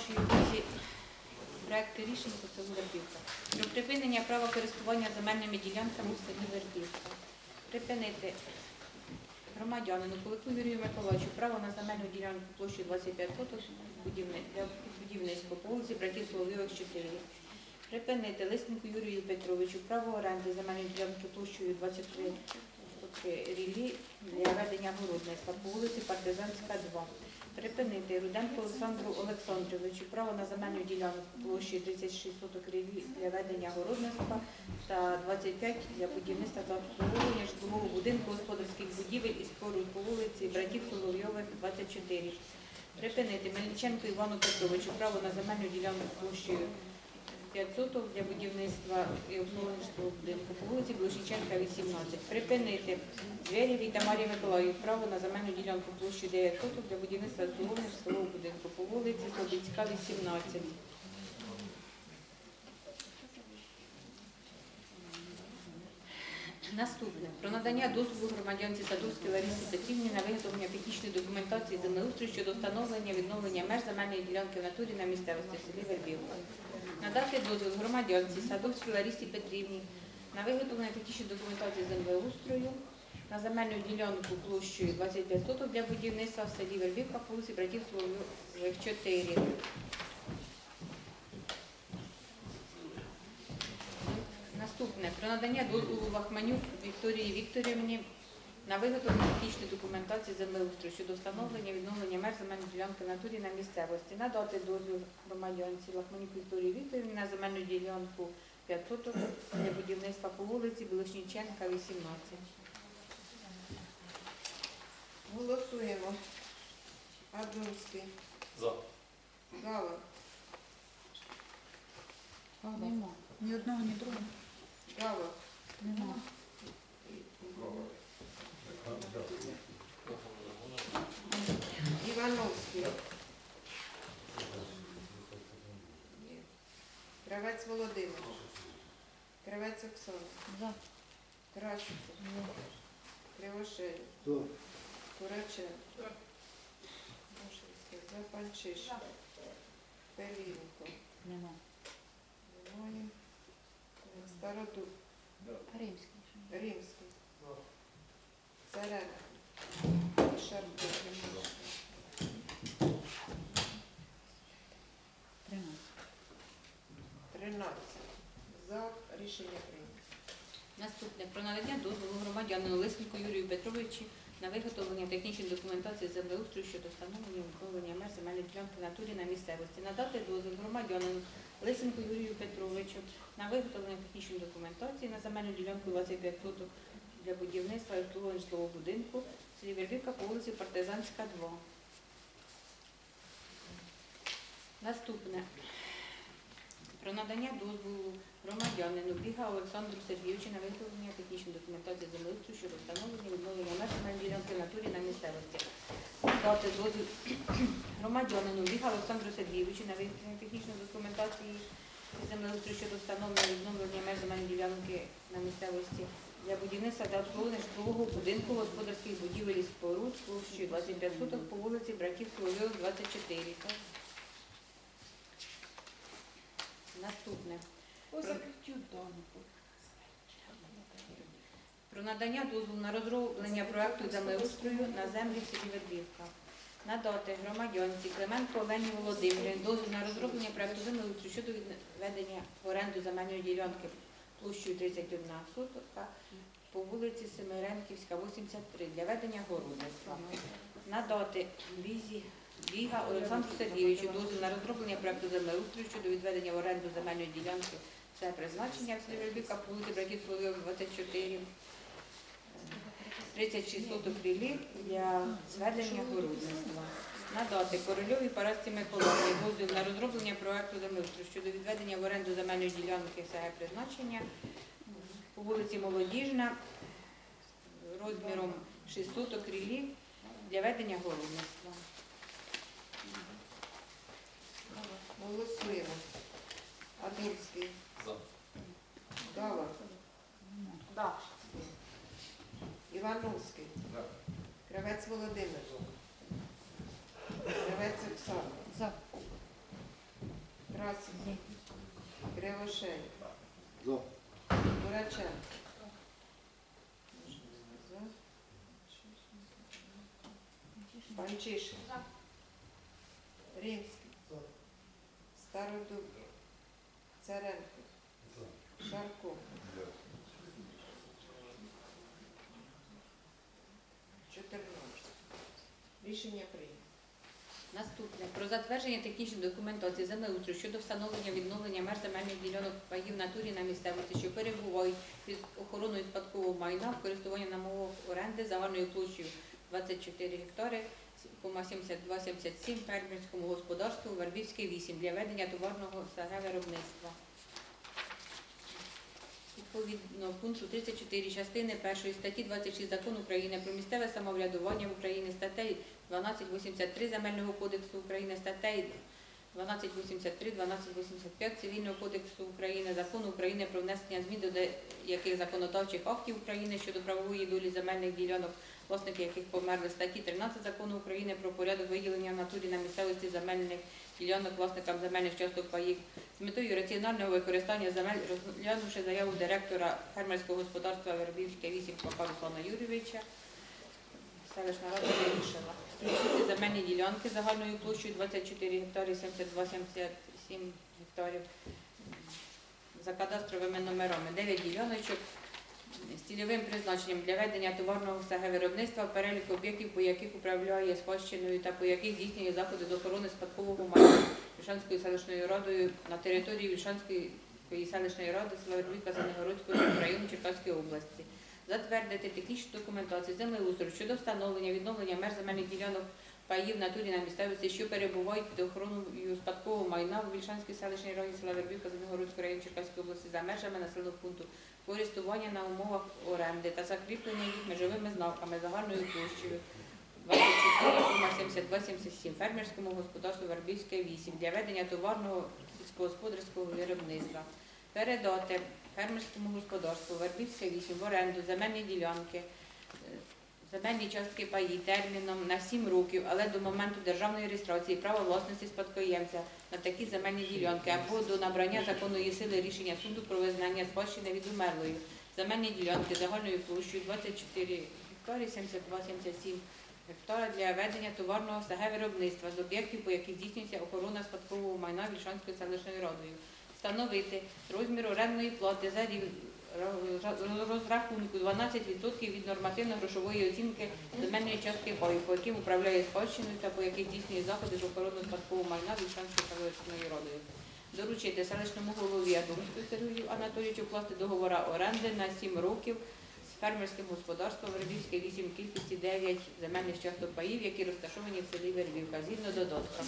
вашій увазі проекти рішень по селу Вербівка. Про припинення права користування земельними ділянками в селі Вербівка. Припинити громадянину Кулику Юрію Миколаївичу право на земельну ділянку площею 25 соток для будівництва по вулиці братів Соловйових 4. Припинити лиснику Юрію Петровичу право оренди земельної ділянки площею 23 рілі для ведення городництва по вулиці Партизанська, 2. Припинити Руденко Олександру Олександровичу право на земельну ділянку площі 36 соток для ведення городництва та 25 для будівництва та обслуговування житлового будинку господарських будівель і споруд по вулиці Братів Соловйових, 24. Припинити Мельниченко Івану Петровичу право на земельну ділянку площею 5 соток для будівництва і обслуговування будинку по вулиці Блошніченка, 18. Припинити Звєрєвій Тамарі Миколаїв право на земельну ділянку площею 9 соток для будівництва обслуговування житлового будинку по вулиці Слобідська, 18. Наступне. Про надання дозволу громадянці Садовській Ларисі Петрівні на виготовлення технічної документації землеустрою щодо встановлення відновлення меж земельної ділянки в натурі на місцевості селі Вербівка. Надати дозвіл громадянці Садовській Ларисі Петрівні на виготовлення технічної документації землеустрою на земельну ділянку площею 25 соток для будівництва в селі Вербівка по вулиці Братів Соловйових 4. Наступне про надання дозволу Лахманюк Вікторії Вікторівні на виготовлення технічної документації землеустрою щодо встановлення відновлення мер земельної ділянки натурі на місцевості. Надати дозвіл громадянці Лахманюк Вікторії Вікторівні на земельну ділянку 5 соток для будівництва по вулиці Білошніченка, 18. Голосуємо. Адумський. За. Гала. Нема. Ні одного, ні другого. Гала. Нема. Івановський. Ні. Кравець Володимир. Кравець Оксана. За. Красicя. Кривошея. Кураченко. Запанчиш. Пелінко. Нема. Немає. Стародуб. Римський. Римський. Царенко. Шарко. Тринадцять. 13. За рішення прийнято. Наступне про надання громадянину Лиснику Юрію Петровичу на виготовлення технічної документації землеустрою щодо встановлення відновлення меж земельної ділянки натурі на місцевості. Надати дозвіл громадянину Лисенку Юрію Петровичу на виготовлення технічної документації на земельну ділянку 25 соток для будівництва і житлового будинку в селі Вербівка по вулиці Партизанська, 2. Наступне про надання дозволу громадянину Біга Олександру Сергійовичу на виготовлення технічної документації землеустрою щодо встановлення відновлення меж ділянки в натурі на місцевості. Надати дозвіл громадянину Біга Олександру Сергійовичу на виготовлення технічної документації землеустрою щодо встановлення відновлення меж земельної ділянки на місцевості для будівництва та обслуговування житлового будинку господарських будівель і споруд площею 25 соток по вулиці Братів Соловйових, 24. Наступне. Закриттю дану. Про надання дозволу на розроблення проекту землеустрою на землі Вербівка. Надати громадянці Клименко Олені Володимирівні дозвіл на розроблення проекту землеустрою щодо відведення в оренду земельної ділянки площею 31 сотка по вулиці Семиренківська, 83 для ведення городництва. Надати Бізі Біга Олександру Сергійовичу дозвіл на розроблення проекту землеустрою щодо відведення в оренду земельної ділянки це призначення в селі Вербівка по вулиці Братів Соловйових, 24. 36 соток рілі для зведення городництва. Надати Корольовій Парасті Миколаївні дозвіл на розроблення проекту землеустрою щодо відведення в оренду земельної ділянки СГ призначення по вулиці Молодіжна розміром 6 соток рілі для ведення городництва. Голосуємо. Адумський. За. Гала. Да. Івановський. За. Кравець Володимир. Кравець Оксана. За. Герасимов, Кривошей, За. Бураченко. За. Панчишин. Римський. Стародуб. Царенко. Шарко. 14. Рішення прийнято. Наступне про затвердження технічної документації землеустрою щодо встановлення відновлення мер земельних ділянок паїв натурі на місцевості, що перебувають під охороною спадкового майна в користуванні на мовах оренди загальною площею 24 гектари, 72,77 фермерському господарству Вербівське 8 для ведення товарного виробництва. Відповідно пункту 34 частини 1 статті 26 Закону України про місцеве самоврядування в Україні статей 1283 Земельного кодексу України, статей 1283, 1285 Цивільного кодексу України, Закону України про внесення змін до деяких законодавчих актів України щодо правової долі земельних ділянок, власники яких померли, статті 13 Закону України про порядок виділення в натурі на місцевості земельних ділянок власникам земельних часток паїв метою раціонального використання земель, розглянувши заяву директора фермерського господарства Вербівське 8 Папа Руслана Юрійовича, селищна рада вирішила включити земельні ділянки загальною площею 24 гектари 72-77 гектарів за кадастровими номерами. 9 діляночок з цільовим призначенням для ведення товарного СГ виробництва перелік об'єктів, по яких управляє спадщиною та по яких здійснює заходи з охорони спадкового майна Вільшанською селищною радою на території Вільшанської селищної ради села Вербівка Занегородського району Черкаської області. Затвердити технічну документацію землеустрою щодо встановлення відновлення мер земельних ділянок паїв натурі на місцевості, що перебувають під охороною спадкового майна у Вільшанській селищній раді села Вербівка Занегородського району Черкаської області за межами населеного пункту користування на умовах оренди та закріплення їх межовими знаками загальною площею 24,7277 фермерському господарству Вербівське 8 для ведення товарного сільськогосподарського виробництва. Передати фермерському господарству Вербівське 8 в оренду земельні ділянки, е, земельні частки паї терміном на 7 років, але до моменту державної реєстрації права власності спадкоємця на такі земельні ділянки або до набрання законної сили рішення суду про визнання спадщини від умерлої. Земельні ділянки загальною площею 24 гектари 72-77 гектара для ведення товарного СГ виробництва з об'єктів, по яких здійснюється охорона спадкового майна Вільшанською селищною радою. Встановити розмір орендної плати за рів розрахунку 12% від нормативно-грошової оцінки земельної частки паю, по яким управляє спадщиною та по яких здійснює заходи з охорони спадкового майна Вільшанською селищною радою. Доручити селищному голові Адомського Сергію Анатолійовичу вкласти договора оренди на 7 років фермерським господарством Вербівське 8 кількості 9 земельних часток паїв, які розташовані в селі Вербівка, згідно додатка.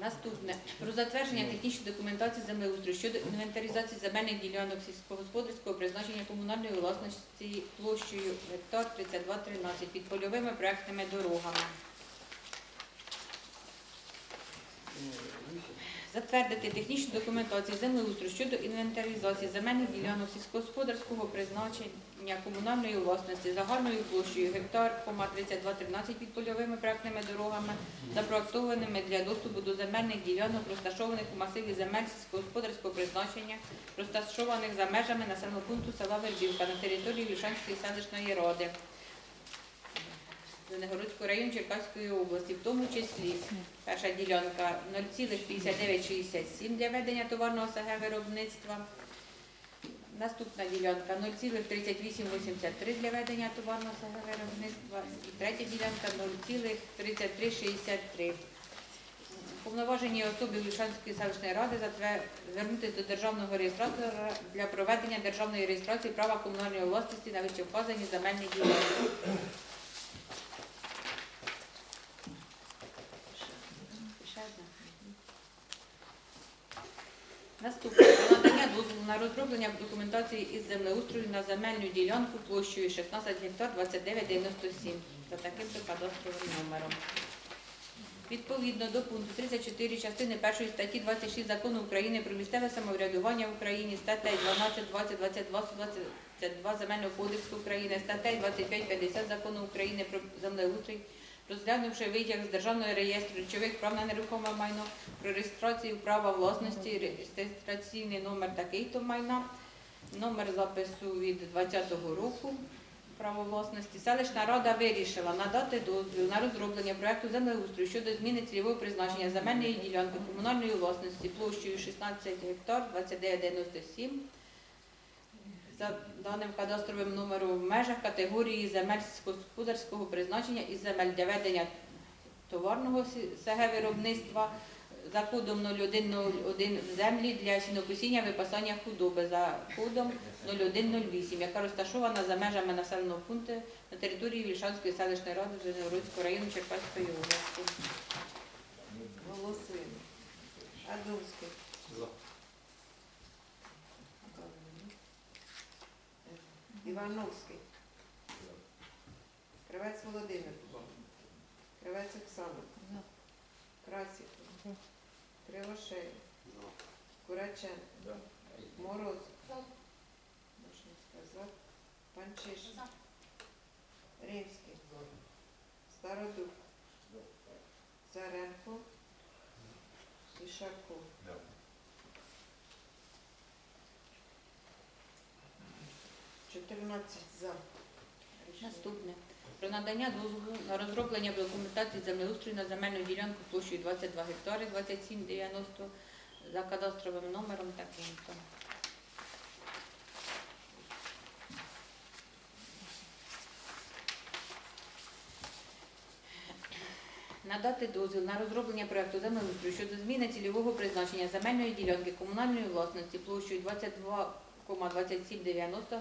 Наступне про затвердження технічної документації землеустрою щодо інвентаризації земельних ділянок сільськогосподарського призначення комунальної власності площею гектар 3213 під польовими проектними дорогами. Затвердити технічну документацію землеустрою щодо інвентаризації земельних ділянок сільськогосподарського призначення комунальної власності загальною площею гектар, 3213 під польовими проектними дорогами, запроектованими для доступу до земельних ділянок, розташованих у масиві земель сільськогосподарського призначення, розташованих за межами населеного пункту села Вербівка на території Вільшанської селищної ради. Звенигородського району Черкаської області, в тому числі перша ділянка 0,5967 для ведення товарного СГ виробництва. Наступна ділянка 0,3883 для ведення товарного СГ виробництва. І третя ділянка 0,3363. Повноважені особи Лішанської селищної ради звернутися до державного реєстратора для проведення державної реєстрації права комунальної власності на вищевказані земельні ділянки. Наступне надання дозволу на розроблення документації із землеустрою на земельну ділянку площею 16 гектар 2997 за таким то кадастровим номером. Відповідно до пункту 34 частини 1 статті 26 Закону України про місцеве самоврядування в Україні, статей 12, 20, 22, 122 Земельного кодексу України, статей 25, 50 Закону України про землеустрій, розглянувши витяг з Державного реєстру речових прав на нерухоме майно, про реєстрацію права власності, реєстраційний номер такий-то майна, номер запису від 2020 року, право власності, селищна рада вирішила надати дозвіл на розроблення проекту землеустрою щодо зміни цільового призначення земельної ділянки комунальної власності площею 16 гектар 2997 за даним кадастровим номером в межах категорії земель сільськогосподарського призначення із земель для ведення товарного СГ виробництва за кодом 0101 в землі для сінокосіння випасання худоби за кодом 0108, яка розташована за межами населеного пункту на території Вільшанської селищної ради Звенигородського району Черкаської області. Голосуємо. Адомський. Івановський. Кривець Володимир. Кривець Оксана. Красів. Кривошей. Кураченко. Мороз. Можна сказати. Панчишин. Римський. Стародух. Заренко. Ішаков. 12 за. Наступне. Про надання дозволу на розроблення документації землеустрою на земельну ділянку площею 22 гектари 27,90 за кадастровим номером таким-то. Надати дозвіл на розроблення проєкту землеустрою щодо зміни цільового призначення земельної ділянки комунальної власності площею 22 2790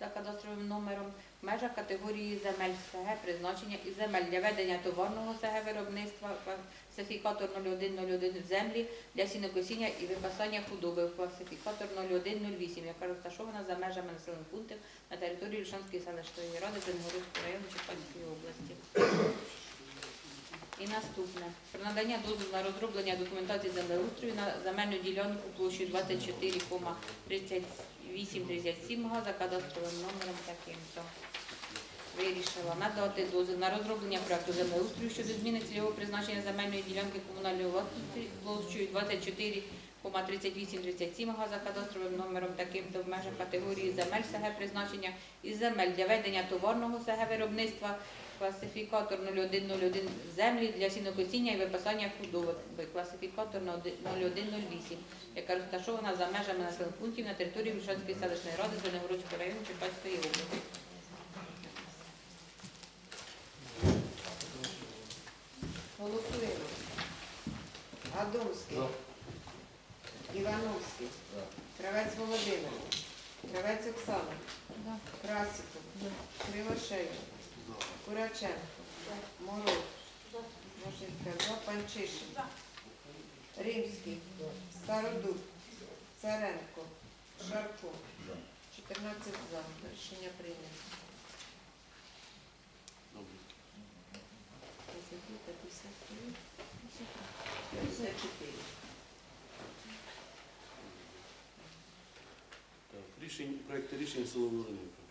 за кадастровим номером в межах категорії земель СГ призначення і земель для ведення товарного СГ виробництва класифікатор 0101 в землі для сінокосіння і випасання худоби класифікатор 0108, яка розташована за межами населених пунктів на території Лішанської селищної ради Тенгородського району Черкаської області. І наступне про надання дозволу на розроблення документації землеустрою на земельну ділянку площею 24,37 24,3837 га за кадастровим номером таким-то. Вирішила надати дозвіл на розроблення проекту землеустрою щодо зміни цільового призначення земельної ділянки комунальної власності площею 24,3837 га за кадастровим номером таким-то в межах категорії земель СГ призначення і земель для ведення товарного СГ виробництва класифікатор 0101 землі для сінокосіння і випасання худоби, класифікатор 0108, яка розташована за межами населених пунктів на території Вільшанської селищної ради Звенигородського району Черкаської області. Голосуємо. Адомський. Івановський. Кравець Володимир. Кравець Оксана. За. Красіков. Кураченко. Мороз. Мошенська. За. Панчишин. Римський. Стародуб. Царенко. Шарко. 14 за. Рішення прийнято. 54. Так, рішень, проект рішення село Воронівка. Е,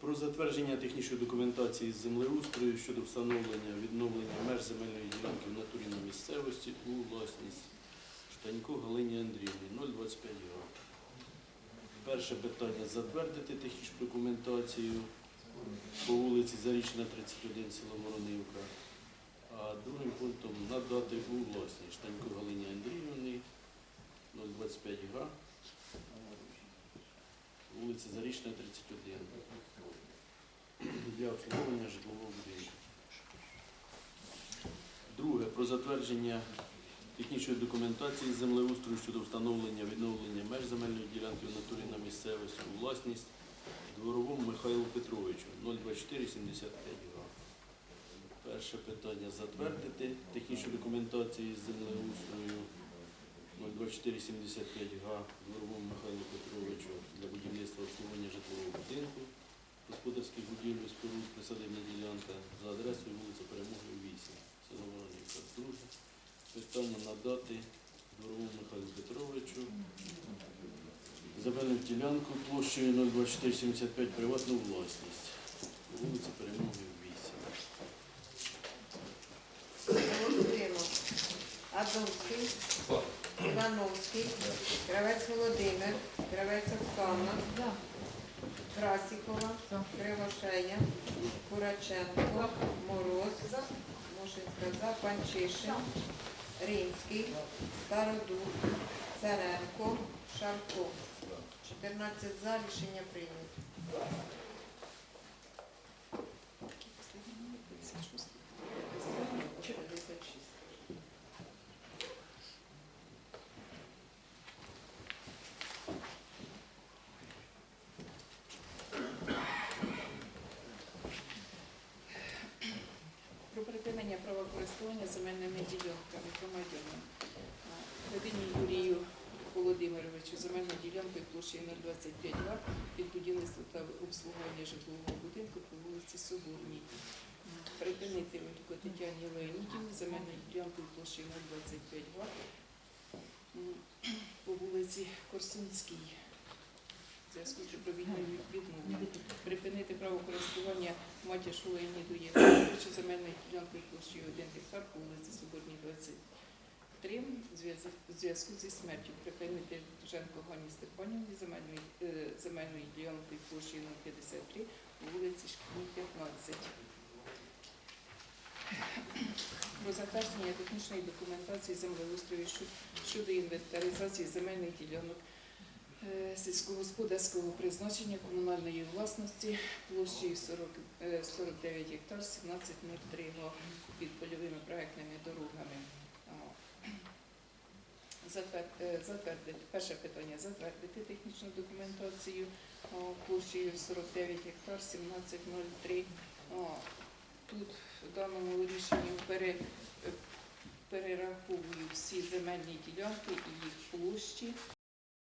Про затвердження технічної документації з землеустрою щодо встановлення відновлення меж земельної ділянки в натурі на місцевості у власність Штанько Галині Андріївні 025 га. Перше питання затвердити технічну документацію по вулиці Зарічна, 31, село Воронівка. А другим пунктом надати у власність Штанько Галині Андріївні 025 га. Вулиця Зарічна, 31. Для обслуговування житлового будинку. Друге. Про затвердження технічної документації землеустрою щодо встановлення відновлення меж земельної ділянки в натурі на місцевості у власність дворовому Михайлу Петровичу 02475 га. Перше питання затвердити технічну документацію з землеустрою 02475 га дворовому Михайлу Петровичу для будівництва обслуговування житлового будинку, господарських будівель, споруд, присадибна ділянка за адресою вулиця Перемоги 8, село Друге питання надати Дворовому Михайлу Петровичу земельну ділянку площею 02475 приватну власність. Вулиця Перемоги 8. Голосуємо. Адомський. Івановський. Кравець Володимир. Кравець Оксана. Красікова. Кривошея. Кураченко. Мороз. Мошинська за. Панчишин. Римський. Стародуб. Царенко. Шарко. 14 за. Рішення прийнято. П'ятдесят шість. Про припинення права користування земельними ділянками громадянам. Людині Юрію Володимировичу земельну ділянку площею 025 га під будівництво та обслуговування житлового будинку по вулиці Соборній. Припинити Ольгу Тетяні Леонідівні земельну ділянку площею 025 га по вулиці Корсунській. В зв'язку з добровільною відмовою припинити право користування матір Матішу Леоніду Євгеновичу земельною ділянкою площею 1 гектар по вулиці Соборній 23 в зв'язку зі смертю. Припинити Женко Гані Степанівні земельної, е, земельною ділянкою площею 053 по вулиці Шкільній 15. Про затвердження технічної документації землеустрою щодо інвентаризації земельних ділянок сільськогосподарського призначення комунальної власності площею 40, е, 49 гектар 1703 га під польовими проектними дорогами. Е, Затвердити, перше питання, затвердити технічну документацію площею 49 гектар 1703. Тут в даному рішенні пере, е, перераховую всі земельні ділянки і їх площі.